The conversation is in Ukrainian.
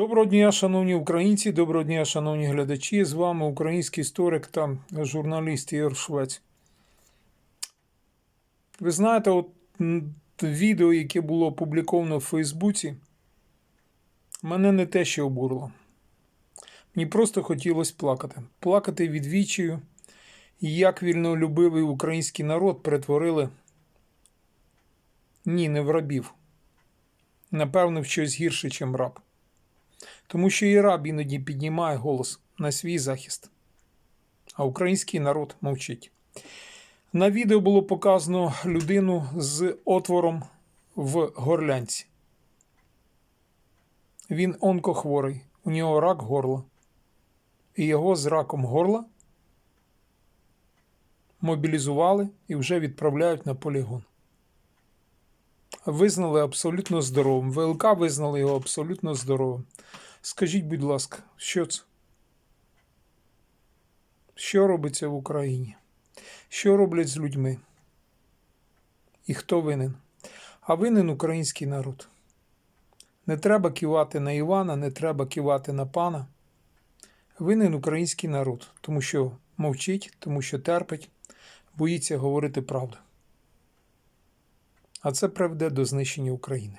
Доброго дня, шановні українці, доброго дня, шановні глядачі. З вами український історик та журналіст Ігор Швець. Ви знаєте, от відео, яке було опубліковано в Фейсбуці, мене не те, що обурило. Мені просто хотілося плакати. Плакати від відчаю, як вільнолюбивий український народ перетворили ні, не в рабів. Напевно, в щось гірше, ніж раб. Тому що і раб іноді піднімає голос на свій захист, а український народ мовчить. На відео було показано людину з отвором в горлянці. Він онкохворий, у нього рак горла. І його з раком горла мобілізували і вже відправляють на полігон. Визнали абсолютно здоровим. ВЛК визнали його абсолютно здоровим. Скажіть, будь ласка, що це? Що робиться в Україні? Що роблять з людьми? І хто винен? А винен український народ. Не треба кивати на Івана, не треба кивати на пана. Винен український народ, тому що мовчить, тому що терпить, боїться говорити правду. А це приведе до знищення України.